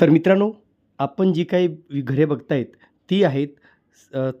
तर मित्रांनो आपण जी काही घरे बघतायत ती आहेत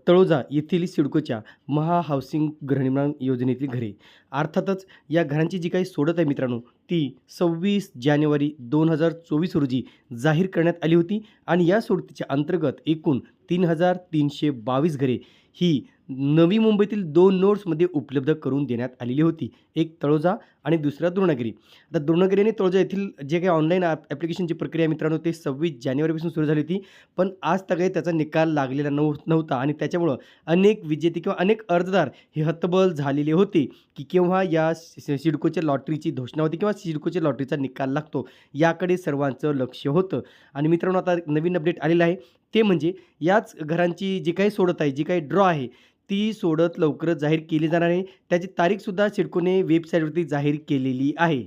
तळोजा येथील सिडकोच्या महा हाऊसिंग गृहनिर्माण योजनेतील घरे. अर्थातच या घरांची जी काही सोडत आहे मित्रांनो ती सव्वीस जानेवारी दोन हजार चोवीस रोजी जाहीर करण्यात आली होती आणि या सोडतीच्या अंतर्गत एकूण तीन हजार तीनशे बावीस घरे ही नवी मुंबईतील दोन नोड्समध्ये उपलब्ध करून देण्यात आलेली होती. एक तळोजा आणि दुसरा द्रोणगिरी. आता द्रोणगिरी आणि तळोजा येथील जे काही ऑनलाईन ॲप ॲप्लिकेशनची प्रक्रिया मित्रांनो ते सव्वीस जानेवारीपासून सुरू झाली होती. पण आज तगाई त्याचा निकाल लागलेला नव नव्हता आणि त्याच्यामुळं अनेक विजेते किंवा अनेक अर्जदार हे हतबल झालेले होते की केव्हा या सिडकोच्या लॉटरीची घोषणा होती किंवा सिडकोच्या लॉटरीचा निकाल लागतो याकडे सर्वांचं लक्ष होतं. आणि मित्रांनो आता नवीन अपडेट आलेलं आहे. ते म्हणजे याच घरांची जी काही सोडत आहे जी काही ड्रॉ आहे ती सोडत लवकरच जाहीर केली जाणार आहे. त्याची तारीखसुद्धा सिडकोने वेबसाईटवरती जाहीर केलेली आहे.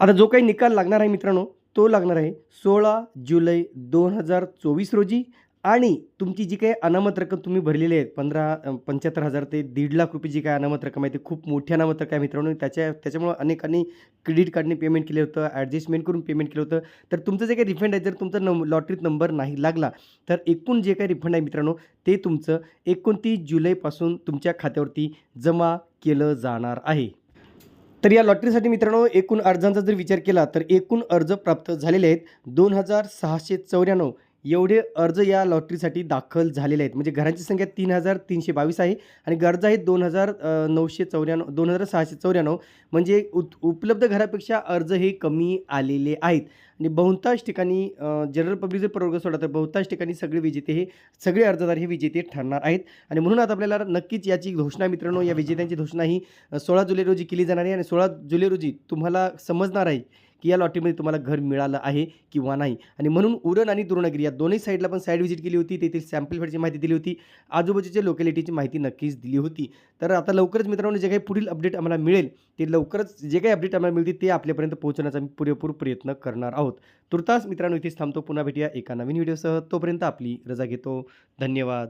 आता जो काही निकाल लागणार आहे मित्रांनो तो लागणार आहे सोळा जुलै दोन हजार चोवीस रोजी. आणि तुमची जी काही अनामत रक्कम तुम्ही भरलेली आहे पंधरा पंच्याहत्तर हजार ते दीड लाख रुपये जी काय अनामत रक्कम आहे ती खूप मोठी अनामत रक्कम आहे मित्रांनो. त्याच्या त्याच्यामुळं अनेकांनी क्रेडिट कार्डने पेमेंट केलं होतं ॲडजस्टमेंट करून पेमेंट केलं होतं. तर तुमचं जे काही रिफंड आहे जर तुमचा नं लॉटरीत नंबर नाही लागला तर एकूण जे काही रिफंड आहे मित्रांनो ते तुमचं एकोणतीस जुलैपासून तुमच्या खात्यावरती जमा केलं जाणार आहे. तर या लॉटरीसाठी मित्रांनो एकूण अर्जांचा जर विचार केला तर एकूण अर्ज प्राप्त झालेले आहेत दोन हजार सहाशे चौऱ्याण्णव. एवढे अर्ज या लॉटरीसाठी दाखल झालेले आहेत. म्हणजे घरांची संख्या तीन हजार तीनशे बावीस आहे आणि गरज आहेत दोन हजार नऊशे चौऱ्याण्णव दोन हजार सहाशे चौऱ्याण्णव. म्हणजे उत उपलब्ध घरापेक्षा अर्ज हे कमी आलेले आहेत. आणि बहुतांश ठिकाणी जनरल पब्लिक जर प्रवर्ग सोडा तर बहुतांश ठिकाणी सगळे विजेते हे सगळे अर्जदार हे विजेते ठरणार आहेत. आणि म्हणून आता आपल्याला नक्कीच याची घोषणा मित्रांनो या विजेत्यांची घोषणा ही सोळा जुलै रोजी केली जाणार आहे. आणि सोळा जुलै रोजी तुम्हाला समजणार आहे की या लॉटरीमध्ये तुम्हाला घर मिळालं आहे किंवा नाही? आणि म्हणून उरण आणि द्रोणगिरी या दोन्ही साईडला पण साईड व्हिजिट केली होती. तेथील सॅम्पल फेडची माहिती दिली होती. आजूबाजूच्या लोकॅलिटीची माहिती नक्कीच दिली होती. तर आता लवकरच मित्रांनो जे काही पुढील अपडेट आम्हाला मिळेल ते लवकरच जे काही अपडेट आम्हाला मिळतील ते आपल्यापर्यंत पोहोचवण्याचा आम्ही पुरेपूर प्रयत्न करणार आहोत. तुर्तास मित्रांनो इथेच थांबतो. पुन्हा भेटूया एका नवीन व्हिडिओसह तोपर्यंत आपली रजा घेतो. धन्यवाद.